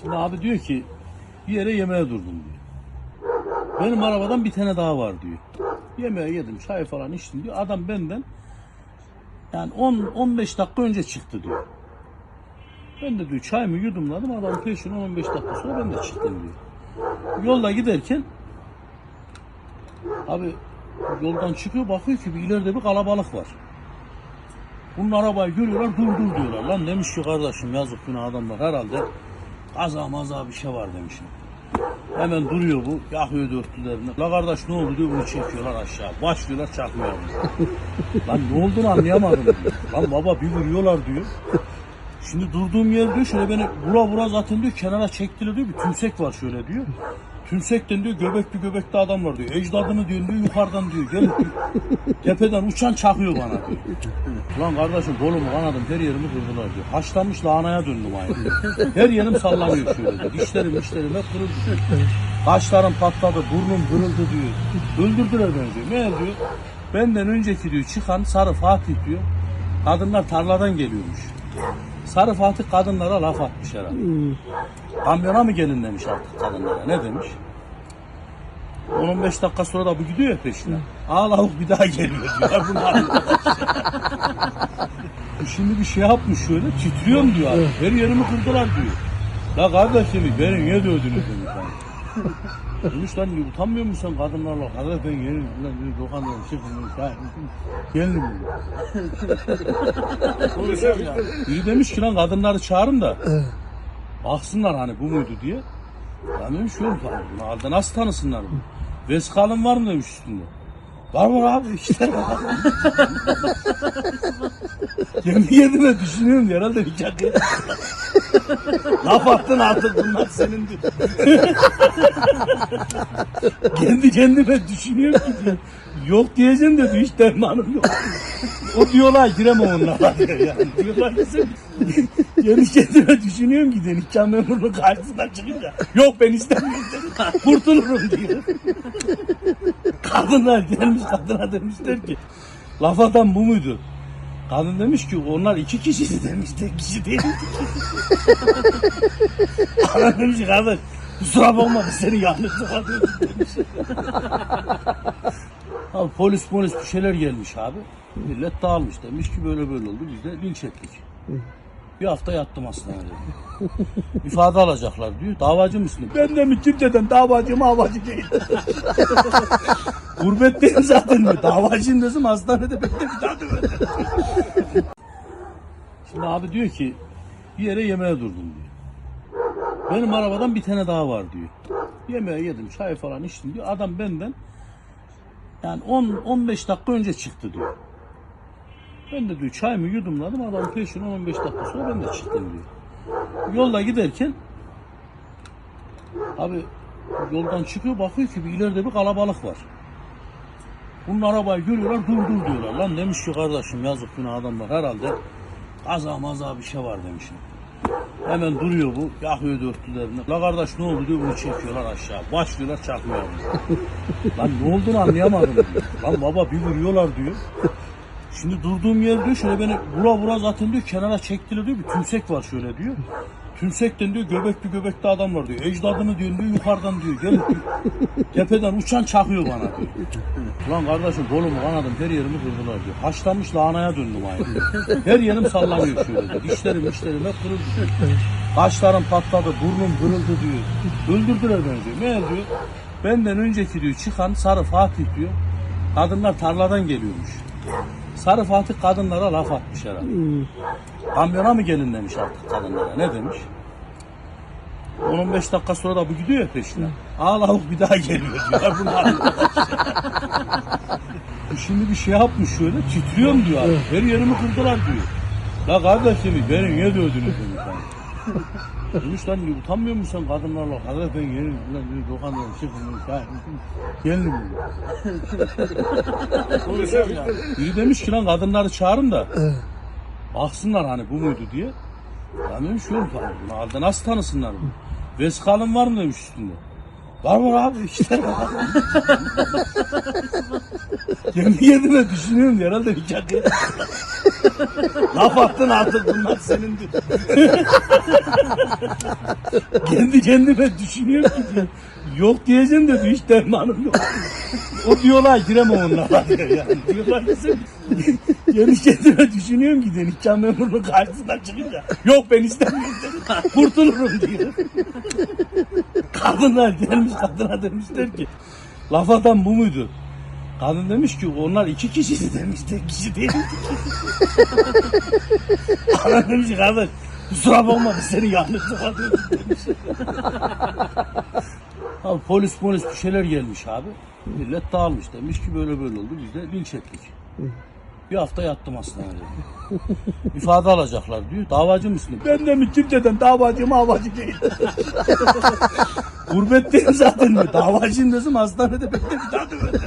Şimdi abi diyor ki bir yere yemeğe durdum diyor. Benim arabadan bir tane daha var diyor. Yemeğe yedim, çay falan içtim diyor. Adam benden yani 10-15 dakika önce çıktı diyor. Ben de diyor çayımı yudumladım. Adam peşine 15 dakika sonra ben de çıktım diyor. Yolda giderken abi yoldan çıkıyor bakıyor ki bir ileride bir kalabalık var. Bunun arabayı görüyorlar dur dur diyorlar. Lan demiş ki kardeşim yazık günah adamlar herhalde kaza maza bir şey var demişim. Hemen duruyor bu yakıyor dörtlülerini. La kardeş ne oldu diyor bunu çekiyorlar aşağı. Başlıyorlar çakmaya. Lan ne olduğunu anlayamadım diyor. Lan baba bir vuruyorlar diyor. Şimdi durduğum yer diyor şöyle beni vura vura zaten diyor kenara çektiler diyor bir tümsek var şöyle diyor. Tümsekten diyor göbekli göbekli adam var diyor. Ecdadını diyor, diyor yukarıdan diyor. Diyor, tepeden uçan çakıyor bana diyor. Lan kardeşim kolumu kanadım her yerimi kırdılar diyor. Haşlanmış lahanaya döndüm aynı. Her yerim sallanıyor şöyle diyor. Dişlerim dişlerim hep kırıldı. Kaşlarım patladı, burnum kırıldı diyor. Öldürdüler beni diyor. Meğer diyor benden önceki diyor çıkan Sarı Fatih diyor. Kadınlar tarladan geliyormuş. Sarı Fatih kadınlara laf atmış herhalde. Kamyona mı gelin demiş artık kadınlara. Ne demiş? 10-15 dakika sonra da bu gidiyor ya peşine. Aa lavuk bir daha geliyor diyor. Bunlar Bu Şimdi bir şey yapmış şöyle titriyorum diyor abi. Her yerimi kırdılar diyor. La kardeşim beni niye dövdünüz demiş. Demiş lan diyor, utanmıyor musun sen kadınlarla? Kardeş ben yerim lan diyor dokanıyorum çıkın Geldim diyor. Biri demiş ki lan kadınları çağırın da baksınlar hani bu muydu diye. Ben demiş yok lan nasıl tanısınlar bunu? Veskalın var mı demiş üstünde. Var var abi işte. Yemin yediğime düşünüyorum diyor, herhalde bir çakı. Laf attın artık bunlar senin diyor. Kendi kendime düşünüyorum ki diyor. Yok diyeceğim de diyor, hiç dermanım yok. O diyorlar giremem onlara diyor yani. Diyorlar ki sen kendi kendime düşünüyorum ki diyor. Nikah memurunun karşısına çıkınca. Yok ben istemiyorum. Kurtulurum diyor. Kadınlar gelmiş kadına demişler ki laf atan bu muydu? Kadın demiş ki onlar iki kişiydi demiş tek kişi değil. Kadın demiş ki kardeş kusura bakma biz seni yanlış sokadık demiş. abi polis polis bir şeyler gelmiş abi. Millet dağılmış demiş ki böyle böyle oldu biz de linç ettik. Bir hafta yattım hastanede. İfade alacaklar diyor. Davacı mısın? Ben de mi kimseden davacı mavacı değil. Gurbetteyim zaten diyor. Davacıyım dedim hastanede bekle bir daha döverim. Şimdi abi diyor ki bir yere yemeğe durdum diyor. Benim arabadan bir tane daha var diyor. Yemeğe yedim, çay falan içtim diyor. Adam benden yani 10-15 dakika önce çıktı diyor. Ben de diyor çayımı yudumladım. Adam peşine 15 dakika sonra ben de çıktım diyor. Yolda giderken abi yoldan çıkıyor bakıyor ki bir ileride bir kalabalık var. Bunun arabayı görüyorlar dur dur diyorlar. Lan demiş ki kardeşim yazık günah adamlar herhalde kaza maza bir şey var demişim. Hemen duruyor bu yakıyor dörtlülerini. La kardeş ne oldu diyor bunu çekiyorlar aşağı. Başlıyorlar çakmaya. Lan ne olduğunu anlayamadım diyor. Lan baba bir vuruyorlar diyor. Şimdi durduğum yer diyor şöyle beni vura vura zaten diyor kenara çektiler diyor bir tümsek var şöyle diyor. Tümsekten diyor göbekli göbekli adam var diyor. Ecdadını diyor, diyor yukarıdan diyor. Diyor, tepeden uçan çakıyor bana diyor. Lan kardeşim kolumu kanadım her yerimi kırdılar diyor. Haşlanmış lahanaya döndüm aynı. Her yerim sallanıyor şöyle diyor. Dişlerim dişlerim hep kırıldı. Kaşlarım patladı, burnum kırıldı diyor. Öldürdüler beni diyor. Meğer diyor benden önceki diyor çıkan Sarı Fatih diyor. Kadınlar tarladan geliyormuş. Sarı Fatih kadınlara laf atmış herhalde. Kamyona mı gelin demiş artık kadınlara. Ne demiş? 10-15 dakika sonra da bu gidiyor ya peşine. Aa lavuk bir daha geliyor diyor. Bunlar Bu Şimdi bir şey yapmış şöyle titriyorum diyor abi. Her yerimi kırdılar diyor. La kardeşim beni niye dövdünüz Demiş lan diyor, utanmıyor musun sen kadınlarla? Kardeş ben yerim lan diyor dokanıyorum çıkın Geldim diyor. Biri demiş ki lan kadınları çağırın da baksınlar hani bu muydu diye. Ben demiş yok lan bunu halde nasıl tanısınlar bunu? Veskalın var mı demiş üstünde. Var var abi işte. Yemin yediğime düşünüyorum herhalde bir çakı. Laf attın artık bunlar senin. Kendi kendime düşünüyorum ki diyor. Yok diyeceğim de hiç dermanım yok. O diyorlar giremem onlara diyor yani. Diyorlar ki sen kendi kendime düşünüyorum ki diyor. Nikah memurunun karşısına çıkınca. Yok ben istemiyorum. Kurtulurum diyor. Kadınlar gelmiş kadına demişler ki. Laf atan bu muydu? Kadın demiş ki onlar iki kişiydi demiş tek kişi değil. Adam demiş ki kardeş kusura bakma biz seni yanlış anlıyoruz demiş. abi polis polis bir şeyler gelmiş abi. Millet dağılmış demiş ki böyle böyle oldu biz de linç ettik. Bir hafta yattım hastanede. İfade alacaklar diyor. Davacı mısın? Ben de mi kimseden davacı mavacı değil. Gurbetteyim zaten. Davacıyım dedim hastanede bekle bir daha döverim.